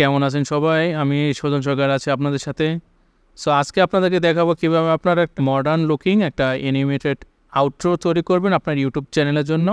কেমন আছেন সবাই? আমি সজন সরকার আছি আপনাদের সাথে। সো আজকে আপনাদেরকে দেখাবো কীভাবে আপনারা একটা মডার্ন লুকিং একটা অ্যানিমেটেড আউটরো তৈরি করবেন আপনার ইউটিউব চ্যানেলের জন্য।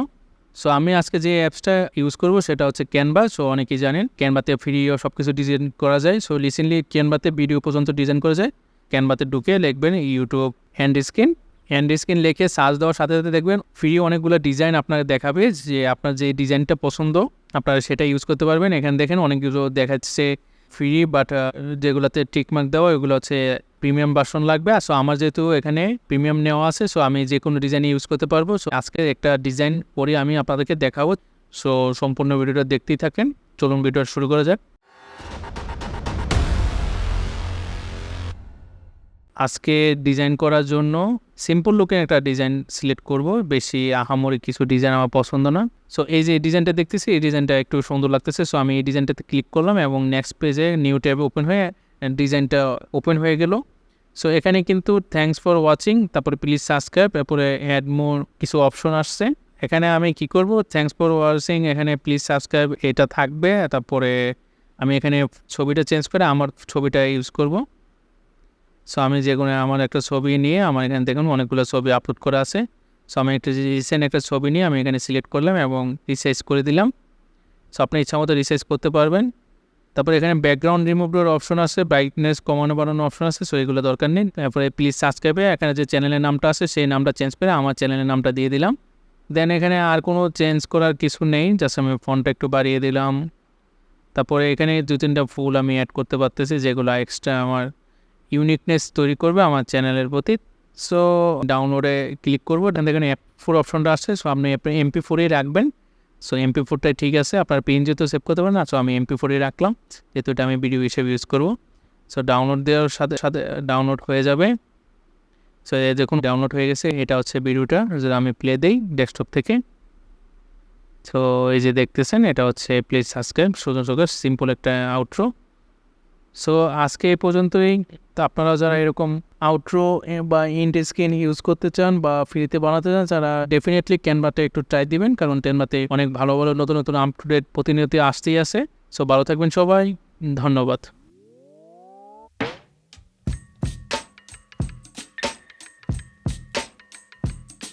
সো আমি আজকে যে অ্যাপসটা ইউজ করব সেটা হচ্ছে ক্যানভা সো অনেকেই জানেন ক্যানভাতে ফ্রি সব কিছু ডিজাইন করা যায়। সো রিসেন্টলি ক্যানভাতে ভিডিও পর্যন্ত ডিজাইন করা যায়। ক্যানভাতে ঢুকে লিখবেন YouTube hand screen hand screen লিখে সার্চ দেওয়ার সাথে সাথে দেখবেন ফ্রি অনেকগুলো ডিজাইন আপনাকে দেখাবে, যে আপনার যে ডিজাইনটা পছন্দ, আপনারা সেটা ইউজ করতে পারবেন। এখানে দেখেন অনেকগুলো দেখাচ্ছে ফ্রি বাট যেগুলোতে টিকমার্ক দেওয়া, ওইগুলো হচ্ছে প্রিমিয়াম বাসন লাগবে। সো আমার যেহেতু এখানে প্রিমিয়াম নেওয়া আছে সো আমি যে কোনো ডিজাইন ইউজ করতে পারব। সো আজকে একটা ডিজাইন পরে আমি আপনাদেরকে দেখাবো। সো সম্পূর্ণ ভিডিওটা দেখতেই থাকেন। চলুন ভিডিওটা শুরু করা যাক। আজকে ডিজাইন করার জন্য সিম্পল লুকের একটা ডিজাইন সিলেক্ট করব। বেশি আহামরি কিছু ডিজাইন আমার পছন্দ না। সো এই যে ডিজাইনটা দেখতেছি, এই ডিজাইনটা একটু সুন্দর লাগতেছে। সো আমি এই ডিজাইনটাতে ক্লিক করলাম এবং নেক্সট পেজে নিউ ট্যাবে ওপেন হয়ে ডিজাইনটা ওপেন হয়ে গেল। সো এখানে কিন্তু থ্যাঙ্কস ফর ওয়াচিং তারপরে প্লিজ সাবস্ক্রাইব তারপরে অ্যাড মোর কিছু অপশন আসছে। এখানে আমি কি করব? থ্যাঙ্কস ফর ওয়াচিং এখানে প্লিজ সাবস্ক্রাইব এটা থাকবে। তারপরে আমি এখানে ছবিটা চেঞ্জ করে আমার ছবিটা ইউজ করব। সো আমি যে কোনো আমার একটা ছবি নিয়ে আমার এখানে দেখুন অনেকগুলো ছবি আপলোড করা আছে। সো আমি একটা রিসেন্ট একটা ছবি নিয়ে আমি এখানে সিলেক্ট করলাম এবং রিসাইজ করে দিলাম। সো আপনি ইচ্ছা মতো রিসাইজ করতে পারবেন। তারপরে এখানে ব্যাকগ্রাউন্ড রিমুভের অপশন আছে ব্রাইটনেস কমানো বাড়ানোর অপশন আছে সো এগুলো দরকার নেই। তারপরে প্লিজ সাবস্ক্রাইবে এখানে যে চ্যানেলের নামটা আছে, সেই নামটা চেঞ্জ করে আমার চ্যানেলের নামটা দিয়ে দিলাম। দেন এখানে আর কোনো চেঞ্জ করার কিছু নেই জাস্ট আমি ফোনটা একটু বাড়িয়ে দিলাম। তারপরে এখানে দু তিনটা ফুল আমি অ্যাড করতে পারতেছি, যেগুলো এক্সট্রা আমার ইউনিকনেস তৈরি করবে আমার চ্যানেলের প্রতি। সো ডাউনলোডে ক্লিক করব এখান থেকে এফ ফোর অপশনটা আসছে সো আপনি এমপি ফোরেই রাখবেন। সো এমপি ফোরটাই ঠিক আছে, আপনার পিন যেহেতু সেভ করতে পারেন না সো আমি এমপি ফোরেই রাখলাম, যেহেতু এটা আমি ভিডিও হিসেবে ইউজ করব। সো ডাউনলোড দেওয়ার সাথে সাথে ডাউনলোড হয়ে যাবে। সো দেখুন ডাউনলোড হয়ে গেছে, এটা হচ্ছে ভিডিওটা যেটা আমি প্লে দিই ডেস্কটপ থেকে। সো এই যে দেখতেছেন, এটা হচ্ছে প্লিজ সাবস্ক্রাইব সুযোগ সুযোগ সিম্পল একটা আউটরো সো আজকে এই পর্যন্তই। তো আপনারা যারা এরকম আউটরো বা ইন্ড স্ক্রিন ইউজ করতে চান বা ফ্রিতে বানাতে চান তারা ডেফিনেটলি ক্যানভাতে একটু ট্রাই দিবেন। কারণ ক্যানভাতে অনেক ভালো ভালো নতুন নতুন আপ টু ডেট প্রতিনিয়ত আসতেই আছে। সো ভালো থাকবেন সবাই। ধন্যবাদ।